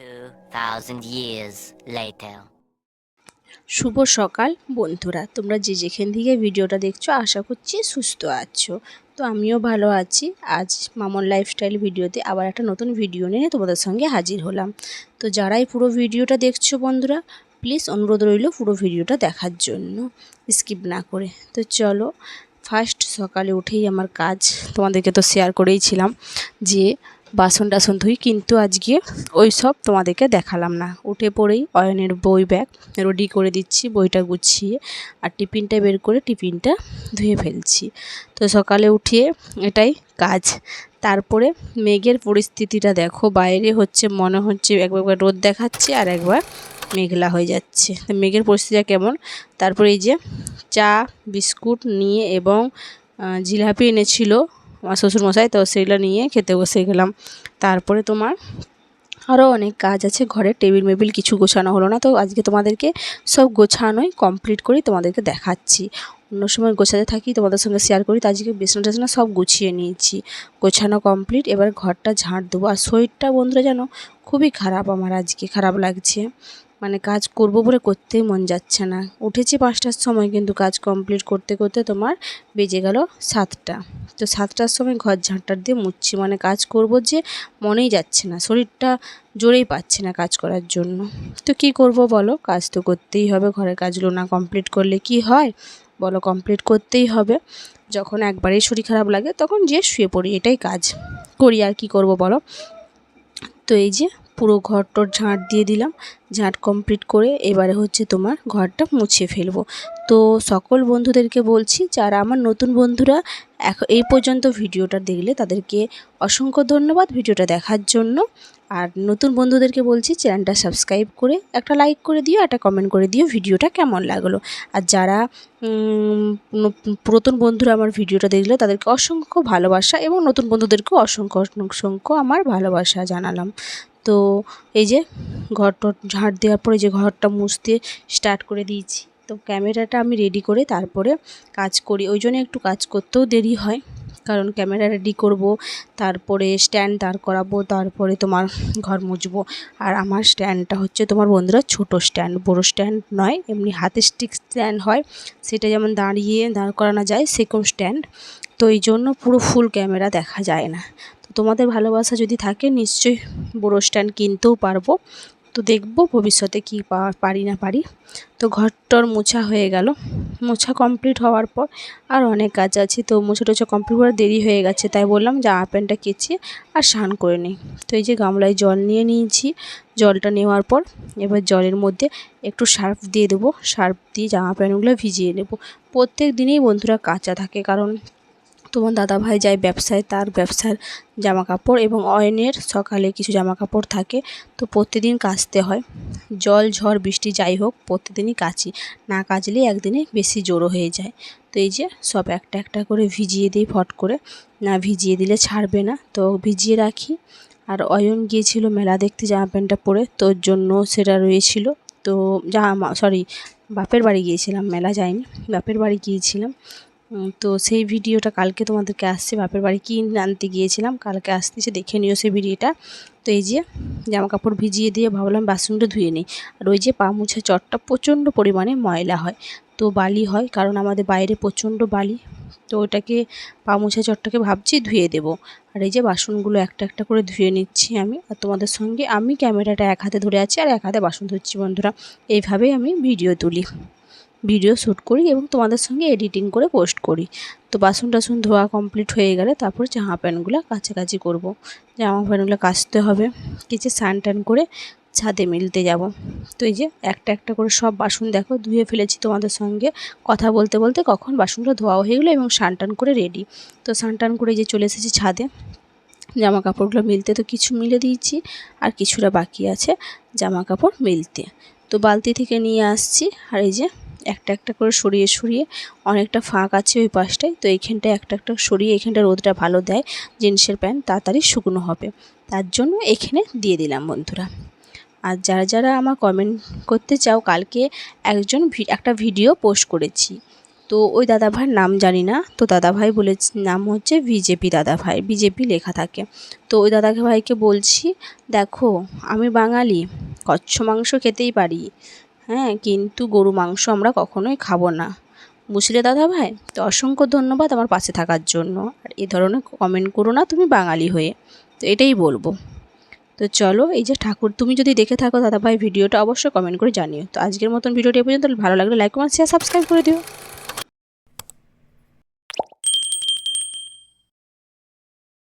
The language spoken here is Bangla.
2,000 years later. শুভ সকাল বন্ধুরা। তোমরা যে যেখান থেকে ভিডিওটা দেখছ আশা করছি সুস্থ আছো। তো আমিও ভালো আছি। আজ মামন লাইফস্টাইল ভিডিওতে আবার একটা নতুন ভিডিও নিয়ে তোমাদের সঙ্গে হাজির হলাম। তো যারাই পুরো ভিডিওটা দেখছ বন্ধুরা প্লিজ অনুরোধ রইল পুরো ভিডিওটা দেখার জন্য। স্কিপ না করে। তো চলো ফার্স্ট সকালে উঠেই আমার কাজ তোমাদেরকে তো শেয়ার করেইছিলাম যে বাসন টাসন ধুই, কিন্তু আজকে ওই সব তোমাদেরকে দেখালাম না। উঠে পড়েই অয়নের বই ব্যাগ রেডি করে দিচ্ছি, বইটা গুছিয়ে আর টিফিনটা বের করে টিফিনটা ধুয়ে ফেলছি। তো সকালে উঠিয়ে এটাই কাজ। তারপরে মেঘের পরিস্থিতিটা দেখো, বাইরে হচ্ছে, মনে হচ্ছে একবার রোদ দেখাচ্ছে আর একবার মেঘলা হয়ে যাচ্ছে। মেঘের পরিস্থিতিটা কেমন? তারপরে এই যে চা, বিস্কুট নিয়ে এবং জিলাপি এনেছিল আমার শ্বশুরমশাই তো সেগুলো নিয়ে খেতে বসে গেলাম। তারপরে তোমার আরও অনেক কাজ আছে ঘরে, টেবিল মেবিল কিছু গোছানো হলো না, তো আজকে তোমাদেরকে সব গোছানোই কমপ্লিট করি তোমাদেরকে দেখাচ্ছি। অন্য সময় গোছাতে থাকি, তোমাদের সঙ্গে শেয়ার করি, তো আজকে বিছনা টেছনা সব গুছিয়ে নিয়েছি। গোছানো কমপ্লিট, এবার ঘরটা ঝাঁট দেবো। আর শরীরটা বন্ধুরা যেন খুবই খারাপ আমার আজকে, খারাপ লাগছে। মানে কাজ করব বলে করতেই মন যাচ্ছে না। উঠেছি পাঁচটার সময় কিন্তু কাজ কমপ্লিট করতে করতে তোমার বেজে গেল সাতটা। তো সাতটার সময় ঘর ঝাঁটার দিয়ে মুছছি। মানে কাজ করব যে মনেই যাচ্ছে না, শরীরটা জোরেই পাচ্ছে না কাজ করার জন্য। তো কি করব বলো? কাজ তো করতেই হবে, ঘরের কাজগুলো না কমপ্লিট করলে কি হয়? বলো কমপ্লিট করতেই হবে। যখন একবারেই শরীর খারাপ লাগে তখন যে শুয়ে পড়ি, এটাই কাজ। করি আর কি করব বলো? তো এই যে পুরো ঘরটর ঝাঁট দিয়ে দিলাম। ঝাঁট কমপ্লিট করে এবারে হচ্ছে তোমার ঘরটা মুছে ফেলব। তো সকল বন্ধুদেরকে বলছি, যারা আমার নতুন বন্ধুরা এখন এই পর্যন্ত ভিডিওটা দেখলে তাদেরকে অসংখ্য ধন্যবাদ ভিডিওটা দেখার জন্য। আর নতুন বন্ধুদেরকে বলছি চ্যানেলটা সাবস্ক্রাইব করে একটা লাইক করে দিও, একটা কমেন্ট করে দিও, ভিডিওটা কেমন লাগল? আর যারা পুরাতন বন্ধুরা আমার ভিডিওটা দেখল, তাদেরকে অসংখ্য ভালোবাসা এবং নতুন বন্ধুদেরকেও অসংখ্য অসংখ্য আমার ভালোবাসা জানালাম। তো এই যে ঘর টর ঝাঁট দেওয়ার পরে যে ঘরটা মুছতে স্টার্ট করে দিয়েছি, তো ক্যামেরাটা আমি রেডি করে তারপরে কাজ করি। ওই জন্য একটু কাজ করতেও দেরি হয়। কারণ ক্যামেরা রেডি করব, তারপরে স্ট্যান্ড দাঁড় করাবো, তারপরে তোমার ঘর মুছবো। আর আমার স্ট্যান্ডটা হচ্ছে তোমার বন্ধুরা ছোট স্ট্যান্ড, বড় স্ট্যান্ড নয়, এমনি হাতে স্টিক স্ট্যান্ড হয়। সেটা যেমন দাঁড়িয়ে দাঁড় করানো যায়, সেরকম স্ট্যান্ড। তো এই জন্য পুরো ফুল ক্যামেরা দেখা যায় না। তো তোমাদের ভালোবাসা যদি থাকে, নিশ্চয়ই বড় স্ট্যান্ড কিনতেও পারব। তো দেখব ভবিষ্যতে কি পারি না পারি। তো ঘরটর মোছা হয়ে গেল। মোছা কমপ্লিট হওয়ার পর আর অনেক কাজ আছে। তো মোছা টোছা কমপ্লিট করার দেরি হয়ে গেছে, তাই বললাম জামা প্যান্টটা কেচে আর স্নান করে নিই। তো এই যে গামলায় জল নিয়ে নিয়েছি। জলটা নেওয়ার পর এবার জলের মধ্যে একটু সার্ফ দিয়ে দেবো। সার্ফ দিয়ে জামা প্যান্টগুলো ভিজিয়ে নেব। প্রত্যেক দিনেই বন্ধুরা কাঁচা থাকে, কারণ তোমার দাদা ভাই যায় ব্যবসায়, তার ব্যবসার জামা কাপড় এবং অয়নের সকালে কিছু জামা কাপড় থাকে, তো প্রতিদিন কাচতে হয়। জল, ঝড়, বৃষ্টি যাই হোক, প্রতিদিনই কাচি। না কাচলে একদিনে বেশি জোরো হয়ে যায়। তো এই যে সব একটা একটা করে ভিজিয়ে দিই ফট করে। না ভিজিয়ে দিলে ছাড়বে না, তো ভিজিয়ে রাখি। আর অয়ন গিয়েছিল মেলা দেখতে জামা প্যান্টটা পরে, তোর জন্য সেটা রয়েছিল। তো জামা সরি বাপের বাড়ি গিয়েছিলাম, মেলা যাইনি, বাপের বাড়ি গিয়েছিলাম। তো সেই ভিডিওটা কালকে তোমাদেরকে আসছে, বাপের বাড়ি কি আনতে গিয়েছিলাম। কালকে আসতেছে দেখে নিও সেই ভিডিওটা। তো এই যে জামা কাপড় ভিজিয়ে দিয়ে ভাবলাম বাসনটা ধুয়ে নিই। আর ওই যে পা মুছা চটটা প্রচণ্ড পরিমাণে ময়লা হয়। তো বালি হয়, কারণ আমাদের বাইরে প্রচণ্ড বালি। তো ওটাকে পা মুছা চটটাকে ভাবছি ধুয়ে দেব। আর এই যে বাসনগুলো একটা একটা করে ধুয়ে নিচ্ছি আমি। আর তোমাদের সঙ্গে আমি ক্যামেরাটা এক হাতে ধরে আছি আর এক হাতে বাসন ধুচ্ছি বন্ধুরা। এইভাবেই আমি ভিডিও তুলি। ভিডিও শ্যুট করি এবং তোমাদের সঙ্গে এডিটিং করে পোস্ট করি। তো বাসন টাসন ধোয়া কমপ্লিট হয়ে গেলে তারপর জামা প্যান্টগুলো কাছাকাছি করব। জামা প্যান্টগুলো কাচতে হবে, কিছু স্নান টান করে ছাদে মিলতে যাব। তো এই যে একটা একটা করে সব বাসন দেখো, ধুয়ে ফেলেছি তোমাদের সঙ্গে কথা বলতে বলতে, কখন বাসনগুলো ধোয়া হয়ে গেলো এবং স্নান টান করে রেডি। তো স্নান টান করে যে চলে এসেছি ছাদে। জামা কাপড়গুলো মিলতে তো কিছু মিলে দিয়েছি, আর কিছুটা বাকি আছে জামা কাপড় মিলতে। তো বালতি থেকে নিয়ে আসছি, আর এই যে একটা একটা করে সরিয়ে সরিয়ে অনেকটা ফাঁক আছে ওই পাশটায়। তো এইখানটায় একটা একটা সরিয়ে এখানটা রোদটা ভালো দেয়, জিন্সের প্যান্ট তাড়াতাড়ি শুকনো হবে। তার জন্য এখানে দিয়ে দিলাম বন্ধুরা। আর যারা যারা আমার কমেন্ট করতে চাও, কালকে একজন একটা ভিডিও পোস্ট করেছি। তো ওই দাদাভাইয়ের নাম জানি না। তো দাদাভাই বলে নাম হচ্ছে বিজেপি দাদাভাই। বিজেপি লেখা থাকে। তো ওই দাদাকে ভাইকে বলছি, দেখো, আমি বাঙালি, কচ্ছ মাংস খেতেই পারি। হ্যাঁ কিন্তু গরু মাংস আমরা কখনোই খাব না। বুঝলে দাদা ভাই তো অসংখ্য ধন্যবাদ আমার পাশে থাকার জন্য। আর এ ধরনের কমেন্ট করো না তুমি বাঙালি হয়ে। তো এটাই বলব। তো চলো, এই যে ঠাকুর, তুমি যদি দেখে থাকো দাদা ভাই ভিডিওটা অবশ্যই কমেন্ট করে জানিও। তো আজকের মতন ভিডিওটি পর্যন্ত। ভালো লাগলে লাইক কমেন্ট শেয়ার সাবস্ক্রাইব করে দিও।